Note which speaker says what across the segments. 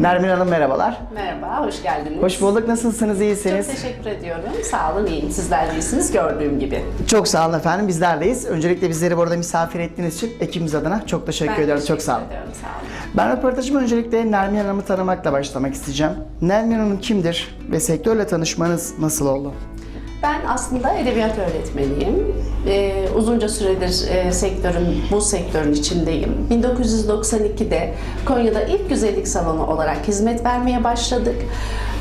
Speaker 1: Nermin Hanım merhabalar.
Speaker 2: Merhaba, hoş geldiniz.
Speaker 1: Hoş bulduk. Nasılsınız?
Speaker 2: Çok
Speaker 1: İyisiniz?
Speaker 2: teşekkür ediyorum. Sağ olun, iyiyim. Sizler de iyisiniz gördüğüm gibi.
Speaker 1: Çok sağ olun efendim. Bizlerdeyiz. Öncelikle bizleri burada misafir ettiğiniz için ekibimiz adına çok teşekkür
Speaker 2: Ben teşekkür
Speaker 1: Çok sağ olun.
Speaker 2: ediyorum, sağ olun.
Speaker 1: Ben röportajımı öncelikle Nermin Hanım'ı tanımakla başlamak isteyeceğim. Nermin Hanım kimdir ve sektörle tanışmanız nasıl oldu?
Speaker 2: Ben aslında edebiyat öğretmeniyim. Ee, uzunca süredir e, sektörün, bu sektörün içindeyim. 1992'de Konya'da ilk güzellik salonu olarak hizmet vermeye başladık.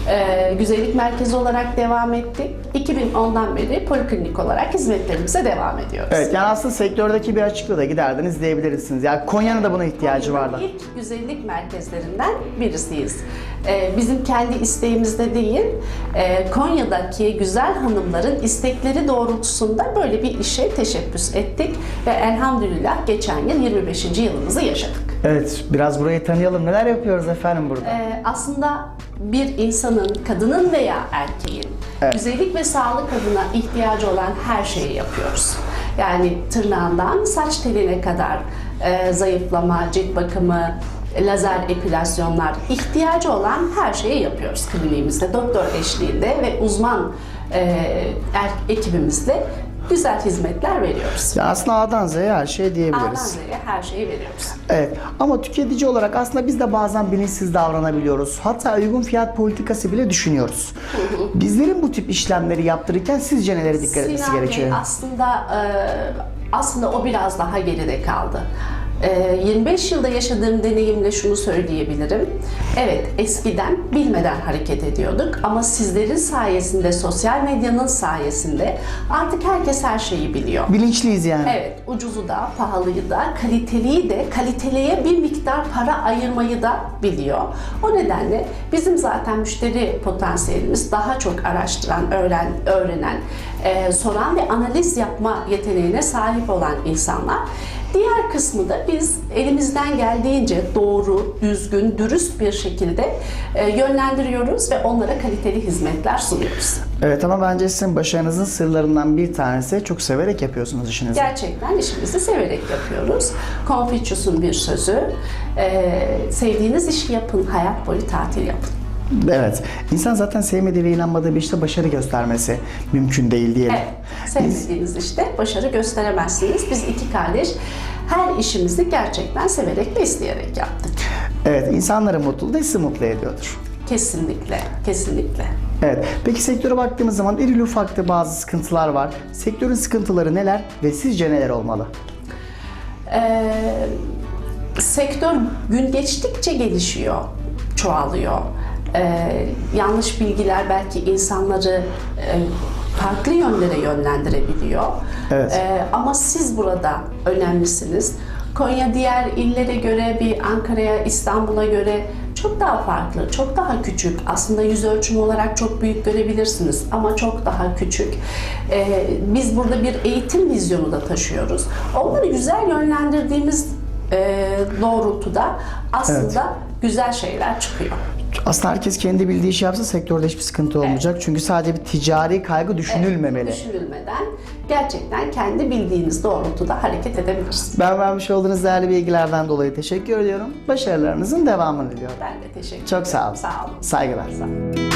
Speaker 2: Ee, güzellik merkezi olarak devam ettik. 2010'dan beri poliklinik olarak hizmetlerimize devam ediyoruz.
Speaker 1: Evet yani aslında sektördeki bir açıklığı da giderdiniz diyebilirsiniz. Yani Konya'nın da buna ihtiyacı vardı.
Speaker 2: İlk güzellik merkezlerinden birisiyiz. Ee, bizim kendi isteğimizde değil, e, Konya'daki güzel hanımların istekleri doğrultusunda böyle bir işe teşebbüs ettik ve elhamdülillah geçen yıl 25. yılımızı yaşadık.
Speaker 1: Evet biraz burayı tanıyalım. Neler yapıyoruz efendim burada?
Speaker 2: Ee, aslında bir insanın, kadının veya erkeğin
Speaker 1: Evet.
Speaker 2: güzellik ve sağlık adına ihtiyacı olan her şeyi yapıyoruz. Yani tırnağından saç teline kadar e, zayıflama, cilt bakımı, lazer epilasyonlar, ihtiyacı olan her şeyi yapıyoruz kliniğimizde. Doktor eşliğinde ve uzman e, er, ekibimizle güzel hizmetler veriyoruz.
Speaker 1: Ya aslında A'dan Z'ye her şey
Speaker 2: A'dan
Speaker 1: diyebiliriz.
Speaker 2: Z'ye her şeyi veriyoruz.
Speaker 1: Evet ama tüketici olarak aslında biz de bazen bilinçsiz davranabiliyoruz. Hatta uygun fiyat politikası bile düşünüyoruz. Bizlerin bu tip işlemleri yaptırırken sizce nelere dikkat etmesi
Speaker 2: Sinan Bey
Speaker 1: gerekiyor?
Speaker 2: aslında e, aslında o biraz daha geride kaldı. E, 25 yılda yaşadığım deneyimle şunu söyleyebilirim. Evet eskiden bilmeden hareket ediyorduk ama sizlerin sayesinde, sosyal medyanın sayesinde artık herkes her şeyi biliyor.
Speaker 1: Bilinçliyiz yani.
Speaker 2: Evet, ucuzu da, pahalıyı da, kaliteliyi de, kaliteliye bir miktar para ayırmayı da biliyor. O nedenle bizim zaten müşteri potansiyelimiz daha çok araştıran, öğren, öğrenen, e, soran ve analiz yapma yeteneğine sahip olan insanlar. Diğer kısmı da biz elimizden geldiğince doğru, düzgün, dürüst bir şekilde e, yönlendiriyoruz ve onlara kaliteli hizmetler sunuyoruz.
Speaker 1: Evet ama bence sizin başarınızın sırlarından bir tanesi çok severek yapıyorsunuz işinizi.
Speaker 2: Gerçekten işimizi severek yapıyoruz. Confucius'un bir sözü, e, sevdiğiniz işi yapın, hayat boyu tatil yapın.
Speaker 1: Evet. İnsan zaten sevmediği ve inanmadığı bir işte başarı göstermesi mümkün değil diyelim.
Speaker 2: Evet, sevmediğiniz işte başarı gösteremezsiniz. Biz iki kardeş her işimizi gerçekten severek ve isteyerek yaptık.
Speaker 1: Evet, insanların mutluluğu da sizi mutlu ediyordur.
Speaker 2: Kesinlikle, kesinlikle.
Speaker 1: Evet. Peki sektöre baktığımız zaman irili ufakta bazı sıkıntılar var. Sektörün sıkıntıları neler ve sizce neler olmalı?
Speaker 2: Ee, sektör gün geçtikçe gelişiyor, çoğalıyor. Ee, yanlış bilgiler belki insanları e, farklı yönlere yönlendirebiliyor.
Speaker 1: Evet.
Speaker 2: Ee, ama siz burada önemlisiniz. Konya diğer illere göre, bir Ankara'ya, İstanbul'a göre çok daha farklı, çok daha küçük. Aslında yüz ölçümü olarak çok büyük görebilirsiniz ama çok daha küçük. Ee, biz burada bir eğitim vizyonu da taşıyoruz. Onları güzel yönlendirdiğimiz e, doğrultuda aslında güzel şeyler çıkıyor.
Speaker 1: Aslında herkes kendi bildiği işi yapsa sektörde hiçbir sıkıntı olmayacak. Çünkü sadece bir ticari kaygı düşünülmemeli.
Speaker 2: Düşünülmeden gerçekten kendi bildiğiniz doğrultuda hareket edebilirsiniz.
Speaker 1: Ben vermiş olduğunuz değerli bilgilerden dolayı teşekkür ediyorum. Başarılarınızın devamını diliyorum.
Speaker 2: Ben de teşekkür
Speaker 1: Çok sağ olun.
Speaker 2: Sağ olun.
Speaker 1: Saygılar.
Speaker 2: Sağ olun.